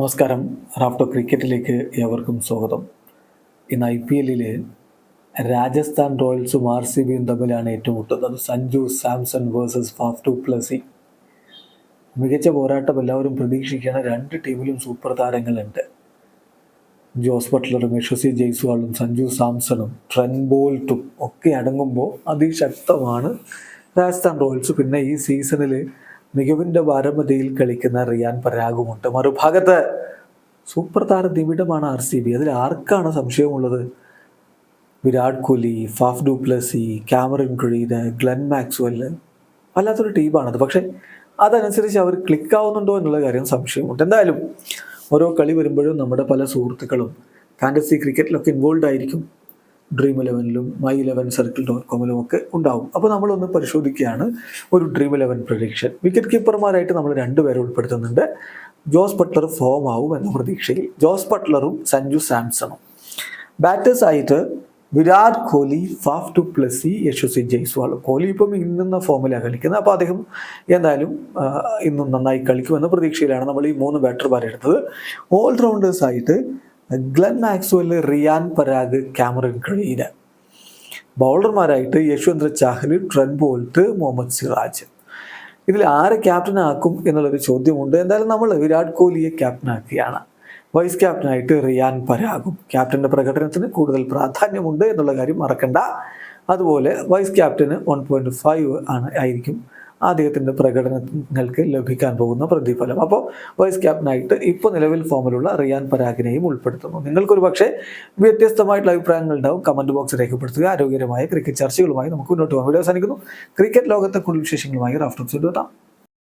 നമസ്കാരം. റാഫ്റ്റോ ക്രിക്കറ്റിലേക്ക് ഏവർക്കും സ്വാഗതം. ഇന്ന് ഐ പി എല്ലിൽ രാജസ്ഥാൻ റോയൽസും ആർ സി ബിയും തമ്മിലാണ് ഏറ്റുമുട്ടുന്നത്. Sanju Samson versus Faf du Plessis. മികച്ച പോരാട്ടം എല്ലാവരും പ്രതീക്ഷിക്കുന്ന രണ്ട് ടീമിലും സൂപ്പർ താരങ്ങളുണ്ട്. ജോസ് ബട്ട്ലറും യശസ്വി ജയ്സ്വാളും സഞ്ജു സാംസണും ട്രെൻ ബോൾട്ടും ഒക്കെ അടങ്ങുമ്പോൾ അതിശക്തമാണ് രാജസ്ഥാൻ റോയൽസ്. പിന്നെ ഈ സീസണിൽ മികവിന്റെ വാരമതിയിൽ കളിക്കുന്ന റിയാൻ പരാഗുമുണ്ട്. മറുഭാഗത്ത് സൂപ്പർ താര നിമിടമാണ് ആർ സി ബി. അതിൽ ആർക്കാണ് സംശയമുള്ളത്? Virat Kohli Faf du Plessis Cameron Green Glenn Maxwell വല്ലാത്തൊരു ടീമാണത്. പക്ഷേ അതനുസരിച്ച് അവർ ക്ലിക്ക് ആവുന്നുണ്ടോ എന്നുള്ള കാര്യം സംശയമുണ്ട്. എന്തായാലും ഓരോ കളി വരുമ്പോഴും നമ്മുടെ പല സുഹൃത്തുക്കളും ഫാന്റസി ക്രിക്കറ്റിലൊക്കെ ഇൻവോൾവ് ആയിരിക്കും. ഡ്രീം ഇലവനിലും മൈ ഇലവൻ സർക്കിൾ ഡോട്ട് കോമിലും ഒക്കെ ഉണ്ടാവും. അപ്പോൾ നമ്മളൊന്ന് പരിശോധിക്കുകയാണ് ഒരു ഡ്രീം ഇലവൻ പ്രൊഡിക്ഷൻ വിക്കറ്റ് കീപ്പർമാരായിട്ട് നമ്മൾ രണ്ടുപേരെ ഉൾപ്പെടുത്തുന്നുണ്ട്. ജോസ് ബട്ട്ലർ ഫോം ആവും എന്ന പ്രതീക്ഷയിൽ. ജോസ് ബട്ട്ലറും സഞ്ജു സാംസണും. ബാറ്റേഴ്സ് ആയിട്ട് Virat Kohli Faf du Plessis Yashasvi Jaiswal Kohli ഇപ്പം ഇന്നുന്ന ഫോമിലാണ് കളിക്കുന്നത്. അപ്പോൾ അദ്ദേഹം എന്തായാലും ഇന്നും നന്നായി കളിക്കുമെന്ന പ്രതീക്ഷയിലാണ് നമ്മൾ ഈ മൂന്ന് ബാറ്റർമാരെടുത്തത് എടുത്തത്. ഓൾറൗണ്ടേഴ്സ് ആയിട്ട് Glenn Maxwell Riyan Parag Cameron Green. ബൗളർമാരായിട്ട് Yashwant Chahal Trent Boult Mohammed Siraj. ഇതിൽ ആരെ ക്യാപ്റ്റനാക്കും എന്നുള്ളൊരു ചോദ്യമുണ്ട്. എന്തായാലും നമ്മൾ വിരാട് കോഹ്ലിയെ ക്യാപ്റ്റനാക്കിയാണ് വൈസ് ക്യാപ്റ്റനായിട്ട് റിയാൻ പരാഗും ക്യാപ്റ്റന്റെ പ്രകടനത്തിന് കൂടുതൽ പ്രാധാന്യമുണ്ട് എന്നുള്ള കാര്യം മറക്കണ്ട. അതുപോലെ vice captain one point five ആണ് ആയിരിക്കും അദ്ദേഹത്തിന്റെ പ്രകടനങ്ങൾക്ക് ലഭിക്കാൻ പോകുന്ന പ്രതിഫലം. അപ്പോൾ വൈസ് ക്യാപ്റ്റനായിട്ട് ഇപ്പോൾ നിലവിൽ ഫോമിലുള്ള റിയാൻ പരാഗിനെയും ഉൾപ്പെടുത്തുന്നു. നിങ്ങൾക്കൊരു പക്ഷേ വ്യത്യസ്തമായിട്ടുള്ള അഭിപ്രായങ്ങൾ ഉണ്ടാവും. കമന്റ് ബോക്സ് രേഖപ്പെടുത്തുക. ആരോഗ്യകരമായ ക്രിക്കറ്റ് ചർച്ചകളുമായി നമുക്ക് മുന്നോട്ട് പോകാം. വീഡിയോ അവസാനിക്കുന്നു. ക്രിക്കറ്റ് ലോകത്തെ കൂടുതൽ വിശേഷങ്ങളുമായി റാഫ്റ്റർ എത്താം.